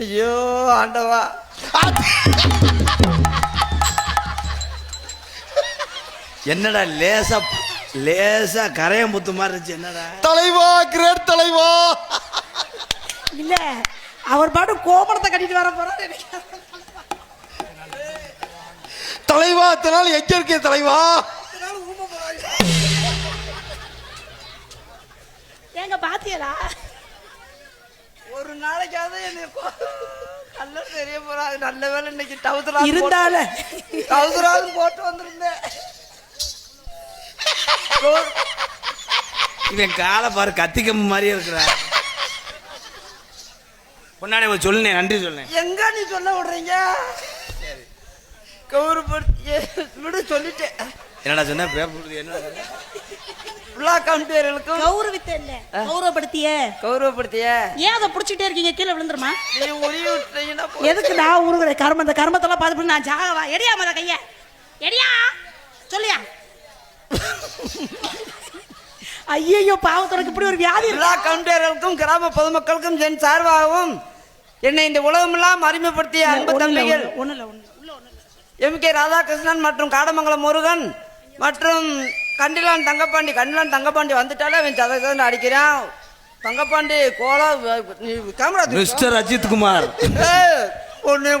ஐயோ ஆண்டவா. என்னடா லேசா லேசா கரையம் புத்து மாதிரி இருந்துச்சு என்னடா? தலைவா கிரேட் தலைவா. இல்ல அவர் பாட்டு கோபுரத்தை கட்டிட்டு வர போறாரு தலைவா இத்தனை நாள் எங்க இருக்கே தலைவா? ஏங்க பாத்தியலா? ஒரு நாளைக்காவது என்னை நல்லா தெரிய போறாது நல்ல வேலை இன்னைக்கு டவுசரா இருந்தால. டவுசராவது போட்டு வந்திருந்தேன். இவன் காலை பாரு கத்திக்கம்பு மாதிரியே இருக்கிற. முன்னாடி ஒரு சொல்லுனே நன்றி சொல்லேன். எங்க நீ சொல்ல விடுறீங்க? கௌரவப்படுத்தி விடு சொல்லிட்டேன். என்னடா சொன்ன? பேப்பர் என்ன ஃபுல்லா கம்பேர்களுக்கும் கௌரவித்த இல்ல கௌரவப்படுத்திய. கௌரவப்படுத்திய. ஏன் அதை புடிச்சிட்டே இருக்கீங்க? கீழே விழுந்துருமா? நீ போ- எதுக்கு நான் உருகுற கர்மம் இந்த கர்மத்தெல்லாம் பார்த்து நான் ஜாகவா. எடியா மத கைய. எடியா! சொல்லியா. ஐயோ பாவத்தோட இப்படி ஒரு வியாதி எல்லா கவுண்டர்களுக்கும் கிராம பொதுமக்களுக்கும் என் சார்பாகவும் என்னை இந்த உலகமெல்லாம் அறிமுகப்படுத்திய அன்பு தம்பிகள் ஒண்ணு இல்ல ஒண்ணு. எம் கே ராதாகிருஷ்ணன் மற்றும் காடமங்கலம் முருகன் மற்றும் கண்டிலான் தங்கப்பாண்டி கண்டிலான் தங்கப்பாண்டி வந்துட்டாலே அவன் சதை சதை அடிக்கிறான். தங்கப்பாண்டி கோலா நீ கேமரா மிஸ்டர் அஜித் குமார். உன்னை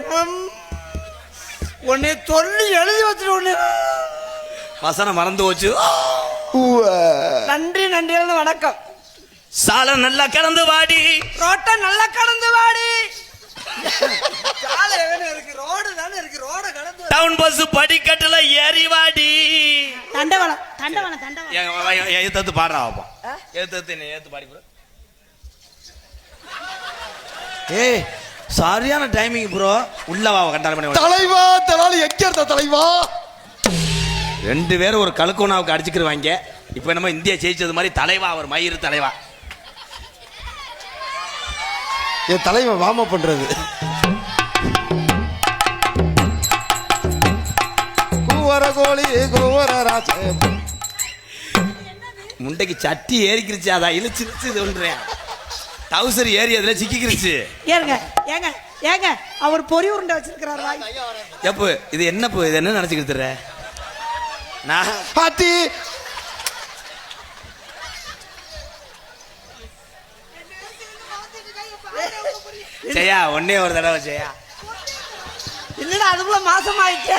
உன்னை சொல்லி எழுதி வச்சுட்டு உன்னை. வசனம் மறந்து போச்சு. நன்றி நன்றி எழுந்து வணக்கம். சால நல்லா கடந்து வாடி. ரோட்டை நல்லா கடந்து வாடி. சாலை எங்கன இருக்கு ரோடு தானே இருக்கு ரோட கடந்து டவுன் பஸ் படிக்கட்டுல ஏறி வாடி. தண்டவனம் தண்டவனம் தண்டவனம் எழுத்து பாடுறா பாப்போம் எழுத்து என்ன எழுத்து பாடி. ஏய் சரியான டைமிங் ப்ரோ உள்ள வா கண்டால பண்ணி. தலைவா எங்க இருந்த தலைவா? ரெண்டு பேரும் ஒரு கழுக்கோனாவுக்கு அடிச்சுக்கிருவாங்க. இப்போ நம்ம இந்தியா ஜெயிச்சது மாதிரி தலைவா அவர் மயிறு தலைவா. என் தலைவன் வாம பண்றது. கூவர கோழி கூவர ராச முண்டைக்கு சட்டி ஏறிக்கிருச்சு அதான் இழுச்சிருச்சு இது ஒன்றேன் டவுசர் ஏறி அதுல சிக்கிக்கிருச்சு. ஏங்க ஏங்க ஏங்க அவர் பொறி உருண்டை வச்சிருக்கிறார் எப்போ இது என்னப்போ இது என்ன நினைச்சுக்கிட்டு நான் பாத்தி செய்யா ஒன்னே ஒரு தடவை செய்யா இல்லடா அதுக்குள்ள மாசம் ஆயிடுச்சு